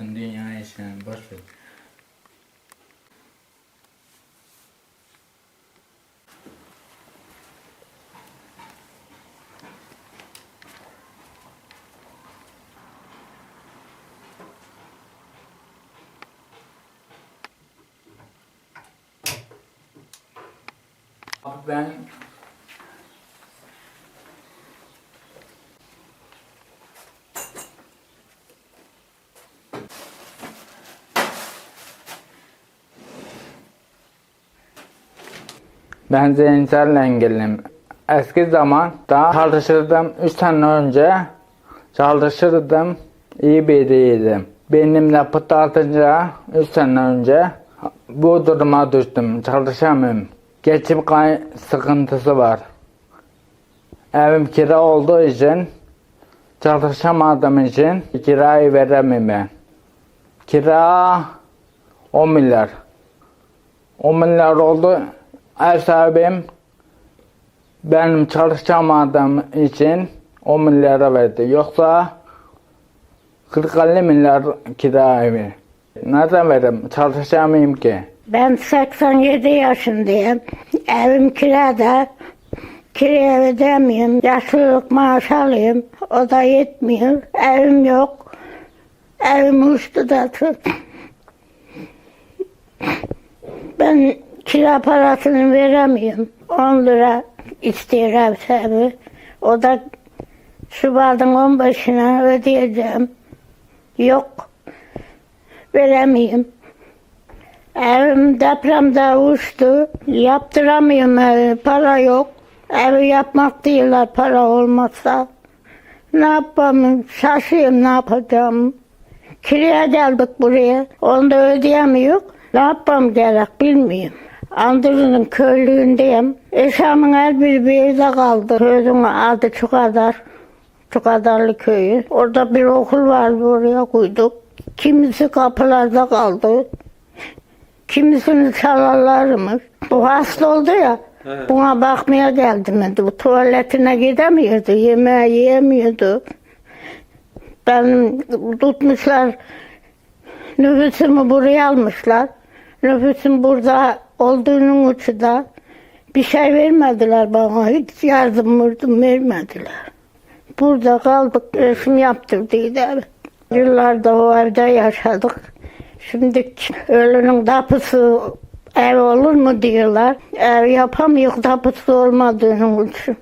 ne işin boş ver. Ben Ben zihinsel engelliyim. Eski zaman daha çalışırdım. 3 sene önce çalışırdım. İyi biriydim. Benimle pıtlatınca 3 sene önce bu duruma düştüm. Çalışamıyorum. Geçim kay sıkıntısı var. Evim kira olduğu için çalışamadığım için kirayı veremiyorum ben. Kira 10 milyar. 10 milyar oldu. Ev sahibim benim çalışamadığım için 10 milyara verdi. Yoksa 40-50 milyar kira evi. Nereden veririm? Çalışamayayım ki. Ben 87 yaşındayım. Evim kirada. Kiraya ödemiyorum. Yaşlılık maaş alıyorum. O da yetmiyor. Evim yok. Evim uçtu da. Ben kira parasını veremiyorum. 10 lira istiyor ev sahibi. O da Şubat'ın 15'ine ödeyeceğim. Yok. Veremiyorum. Evim depremde uçtu. Yaptıramıyorum evi. Para yok. Evi yapmak diyorlar para olmazsa. Ne yapayım? Şaşıyorum ne yapacağım. Kiraya geldik buraya. Onu da ödeyemiyor. Ne yapmam gerek bilmiyorum. Andırı'nın köylüğündeyim. Eşamın her biri bir yerde kaldı. Köyün adı şu kadar. Şu kadarlı köyü. Orada bir okul vardı oraya koyduk. Kimisi kapılarda kaldı. Kimisini çalarlarmış. Bu hasta oldu ya. Buna bakmaya geldim ben de. Bu tuvaletine gidemiyordu. Yemeği yiyemiyordu. Ben tutmuşlar. Nüfusumu buraya almışlar. Nüfusum burada olduğunun uçuda. Bir şey vermediler bana. Hiç yardım vurdum vermediler. Burada kaldık. Resim yaptırdıydı. Yıllarda o evde yaşadık. Şimdi ölünün tapısı ev olur mu diyorlar. Ev yapamıyor tapısı olmadığının için.